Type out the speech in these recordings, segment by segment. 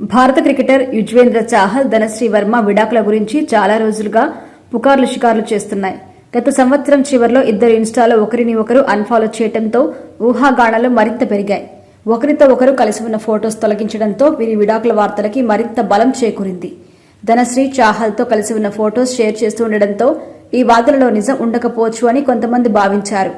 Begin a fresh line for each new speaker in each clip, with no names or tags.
భారత క్రికెటర్ యుజ్వేంద్ర చాహల్ ధనశ్రీ వర్మ విడాకుల గురించి చాలా రోజులుగా పుకార్లు షికార్లు చేస్తున్నాయి. గత సంవత్సరం చివరిలో ఇద్దరు ఇన్స్టాలో ఒకరిని ఒకరు అన్ఫాలో చేయడంతో ఊహాగానాలు మరింత పెరిగాయి. ఒకరితో ఒకరు కలిసి ఉన్న ఫొటోస్ తొలగించడంతో వీరి విడాకుల వార్తలకి మరింత బలం చేకూరింది. ధనశ్రీ చాహల్తో కలిసి ఉన్న ఫొటోస్ షేర్ చేస్తూ ఉండడంతో ఈ వార్తలలో నిజం ఉండకపోవచ్చు అని కొంతమంది భావించారు.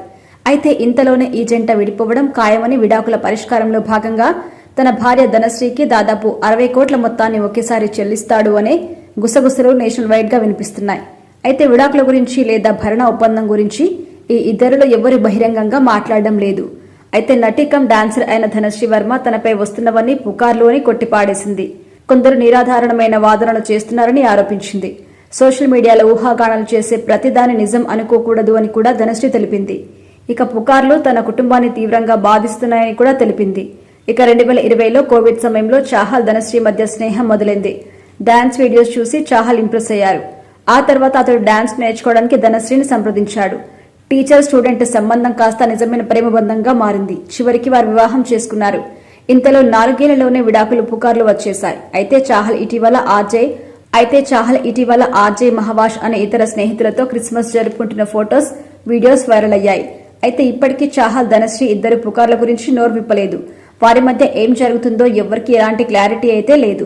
అయితే ఇంతలోనే ఈ జంట విడిపోవడం ఖాయమని విడాకుల పరిష్కారంలో భాగంగా తన భార్య ధనశ్రీకి దాదాపు అరవై కోట్ల మొత్తాన్ని ఒకేసారి చెల్లిస్తాడు అనే గుసగుసలు నేషనల్ వైడ్గా వినిపిస్తున్నాయి. అయితే విడాకుల గురించి లేదా భరణ ఒప్పందం గురించి ఈ ఇద్దరిలో ఎవరు బహిరంగంగా మాట్లాడడం లేదు. అయితే నటికం డాన్సర్ అయిన ధనశ్రీ వర్మ తనపై వస్తున్నవన్నీ పుకార్లు అని కొట్టిపాడేసింది. కొందరు నిరాధారణమైన వాదనలు చేస్తున్నారని ఆరోపించింది. సోషల్ మీడియాలో ఊహాగానాలు చేసే ప్రతిదాని నిజం అనుకోకూడదు అని కూడా ధనశ్రీ తెలిపింది. ఇక పుకార్లు తన కుటుంబాన్ని తీవ్రంగా బాధిస్తున్నాయని కూడా తెలిపింది. ఇక రెండు వేల ఇరవైలో కోవిడ్ సమయంలో చాహల్ ధనశ్రీ మధ్య స్నేహం మొదలైంది. డాన్స్ వీడియోస్ చూసి చాహల్ ఇంప్రెస్ అయ్యారు. ఆ తర్వాత అతడు డాన్స్ నేర్చుకోవడానికి ధనశ్రీని సంప్రదించాడు. టీచర్ స్టూడెంట్ సంబంధం కాస్త నిజమైన ప్రేమ బంధంగా మారింది. చివరికి వారు వివాహం చేసుకున్నారు. ఇంతలో నాలుగేళ్ళలోనే విడాకులు పుకార్లు వచ్చేశాయి. అయితే చాహల్ ఇటీవల ఆర్జే అయితే చాహల్ ఇటీవల ఆర్జే మహవాష్ అనే ఇతర స్నేహితులతో క్రిస్మస్ జరుపుకుంటున్న ఫొటోస్ వీడియోస్ వైరల్ అయ్యాయి. అయితే ఇప్పటికీ చాహల్ ధనశ్రీ ఇద్దరు పుకార్ల గురించి నోరు విప్పలేదు. వారి మధ్య ఏం జరుగుతుందో ఎవరికి ఎలాంటి క్లారిటీ అయితే లేదు.